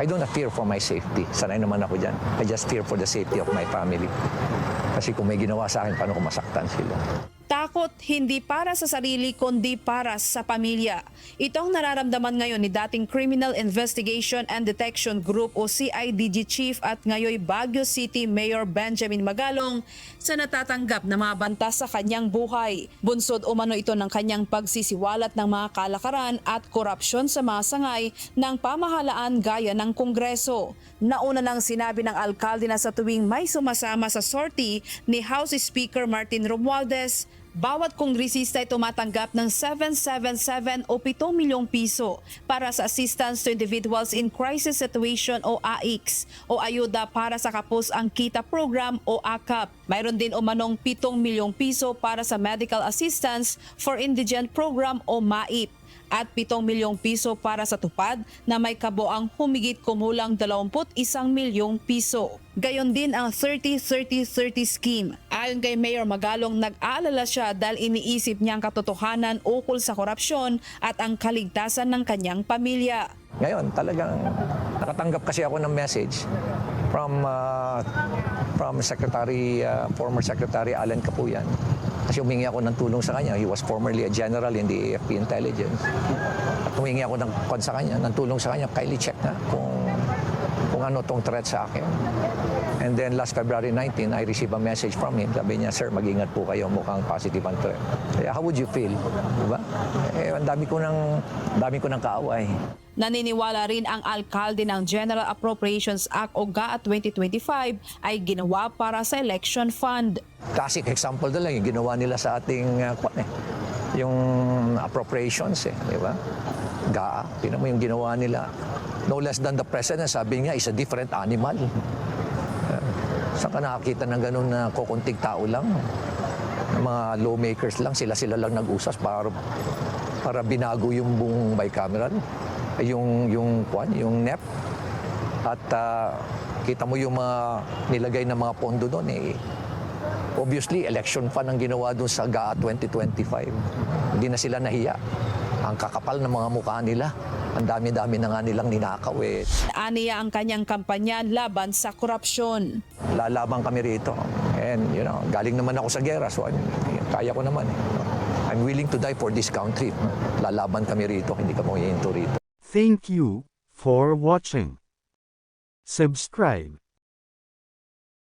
I do not fear for my safety. Sanay naman ako dyan. I just fear for the safety of my family. Kasi kung may ginawa sa akin, paano kung masaktan sila? Takot hindi para sa sarili kundi para sa pamilya. Ito ang nararamdaman ngayon ni dating Criminal Investigation and Detection Group o CIDG Chief at ngayon Baguio City Mayor Benjamin Magalong sa natatanggap na mga banta sa kanyang buhay. Bunsod umano ito ng kanyang pagsisiwalat ng mga kalakaran at korupsyon sa mga sangay ng pamahalaan gaya ng Kongreso. Nauna nang sinabi ng alkalde na sa tuwing may sumasama sa sortie ni House Speaker Martin Romualdez, bawat kongresista ay tumatanggap ng 777 o 7 milyong piso para sa assistance to individuals in crisis situation o AICS o ayuda para sa kapos ang kita program o AKAP. Mayroon din umanong 7 milyong piso para sa medical assistance for indigent program o MAIP at 7 milyong piso para sa tupad na may kabuang humigit kumulang 21 milyong piso. Gayon din ang 30-30-30 scheme. Ayon kay Mayor Magalong, nag-aalala siya dahil iniisip niya ang katotohanan ukol sa korupsyon at ang kaligtasan ng kanyang pamilya. Ngayon, talagang nakatanggap kasi ako ng message from uh, from Secretary uh, former Secretary Alan Capuyan. Kasi humingi ako ng tulong sa kanya. He was formerly a general in the AFP Intelligence. At humingi ako ng kwan sa kanya, ng tulong sa kanya, kindly check na kung kung ano tong threat sa akin. And then last February 19, I received a message from him. Sabi niya, Sir, mag-ingat po kayo. Mukhang positive ang threat. Kaya how would you feel? Diba? Eh, ang dami ko ng, dami ko ng kaaway. Naniniwala rin ang alkalde ng General Appropriations Act o GAA 2025 ay ginawa para sa election fund. Classic example na lang yung ginawa nila sa ating uh, kwan eh. Yung appropriations eh, di ba? GAA, tinan mo yung ginawa nila. No less than the president, sabi niya, is a different animal. Uh, saan ka nakakita ng ganun na kukunting tao lang? Ng mga lawmakers lang, sila-sila lang nag-usas para, para binago yung buong bicameral. Yung, yung, kwan, yung NEP. At ah, kita mo yung mga nilagay na mga pondo doon eh, Obviously, election fund ang ginawa doon sa GAA 2025. Hindi na sila nahiya. Ang kakapal ng mga mukha nila. Ang dami-dami na nga nilang ninakaw eh. Aniya ang kanyang kampanya laban sa korupsyon. Lalaban kami rito. And, you know, galing naman ako sa gera. So, I'm- kaya ko naman eh. I'm willing to die for this country. Lalaban kami rito. Hindi ka mo hihinto rito. Thank you for watching. Subscribe